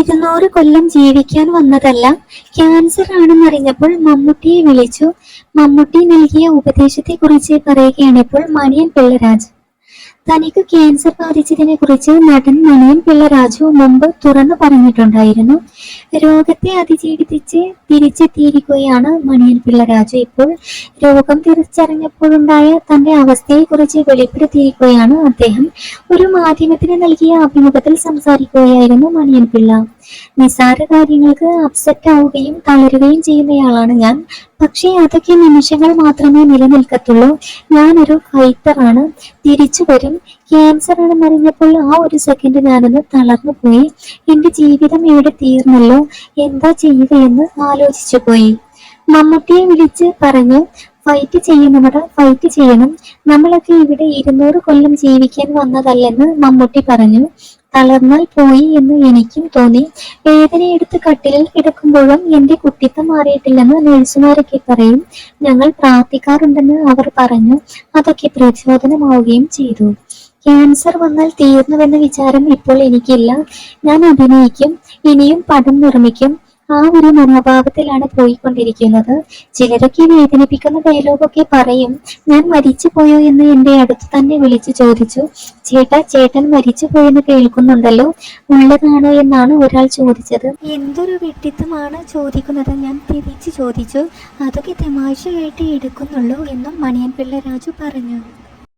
ഇരുന്നൂറ് കൊല്ലം ജീവിക്കാൻ വന്നതല്ല ക്യാൻസർ ആണെന്നറിഞ്ഞപ്പോൾ മമ്മൂട്ടിയെ വിളിച്ചു. മമ്മൂട്ടി നൽകിയ ഉപദേശത്തെ കുറിച്ച് പറയുകയാണ് ഇപ്പോൾ മണിയൻ പിള്ളരാജ് തനിക്ക് ക്യാൻസർ ബാധിച്ചതിനെ കുറിച്ച് നടൻ മണിയൻ പിള്ള രാജു മുമ്പ് തുറന്നു പറഞ്ഞിട്ടുണ്ടായിരുന്നു. രോഗത്തെ അതിജീവിച്ച് തിരിച്ചെത്തിയിരിക്കുകയാണ് മണിയൻ പിള്ള രാജു. ഇപ്പോൾ രോഗം തിരിച്ചറിഞ്ഞപ്പോഴുണ്ടായ തന്റെ അവസ്ഥയെക്കുറിച്ച് വെളിപ്പെടുത്തിയിരിക്കുകയാണ് അദ്ദേഹം. ഒരു മാധ്യമത്തിന് നൽകിയ അഭിമുഖത്തിൽ സംസാരിക്കുകയായിരുന്നു മണിയൻ പിള്ള. നിസാര കാര്യങ്ങൾക്ക് അപ്സെറ്റ് ആവുകയും തളരുകയും ചെയ്യുന്നയാളാണ് ഞാൻ. പക്ഷേ അതൊക്കെ നിമിഷങ്ങൾ മാത്രമേ നിലനിൽക്കത്തുള്ളൂ. ഞാനൊരു ഫൈറ്ററാണ് തിരിച്ചു വരും. ക്യാൻസർ ആണ് അറിഞ്ഞപ്പോൾ ആ ഒരു സെക്കൻഡ് ഞാനൊന്ന് തളർന്നു പോയി. എന്റെ ജീവിതം ഇവിടെ തീർന്നല്ലോ? എന്താ ചെയ്യുകയെന്ന് ആലോചിച്ചു പോയി. മമ്മൂട്ടിയെ വിളിച്ച് പറഞ്ഞു ഫൈറ്റ് ചെയ്യണമടാ ഫൈറ്റ് ചെയ്യണം. നമ്മളൊക്കെ ഇവിടെ ഇരുന്നൂറ് കൊല്ലം ജീവിക്കാൻ വന്നതല്ലെന്ന് മമ്മൂട്ടി പറഞ്ഞു. തളർന്നാൽ പോയി എന്ന് എനിക്കും തോന്നി. വേദനയെടുത്ത് കട്ടിലിൽ കിടക്കുമ്പോഴും എന്റെ കുട്ടിത്തം മാറിയിട്ടില്ലെന്ന് നഴ്സുമാരൊക്കെ പറയും. ഞങ്ങൾ പ്രാർത്ഥിക്കാറുണ്ടെന്ന് അവർ പറഞ്ഞു. അതൊക്കെ പ്രചോദനമാവുകയും ചെയ്തു. ക്യാൻസർ വന്നാൽ തീർന്നുവെന്ന വിചാരം ഇപ്പോൾ എനിക്കില്ല. ഞാൻ അഭിനയിക്കും. ഇനിയും പടം നിർമ്മിക്കും. ആ ഒരു മനോഭാവത്തിലാണ് പോയിക്കൊണ്ടിരിക്കുന്നത്. ചിലരൊക്കെ വേദനിപ്പിക്കുന്ന ഡയലോഗൊക്കെ പറയും ഞാൻ മരിച്ചു പോയോ എന്ന് എന്റെ അടുത്ത് തന്നെ വിളിച്ചു ചോദിച്ചു. ചേട്ടാ ചേട്ടൻ മരിച്ചു പോയെന്ന് കേൾക്കുന്നുണ്ടല്ലോ. ഉള്ളതാണോ എന്നാണ് ഒരാൾ ചോദിച്ചത്. എന്തൊരു വെട്ടിത്തമാണ് ചോദിക്കുന്നത്. ഞാൻ തിരിച്ചു ചോദിച്ചു. അതൊക്കെ തമാശയായിട്ട് എടുക്കുന്നുള്ളൂ എന്നും മണിയൻ പിള്ള രാജു പറഞ്ഞു.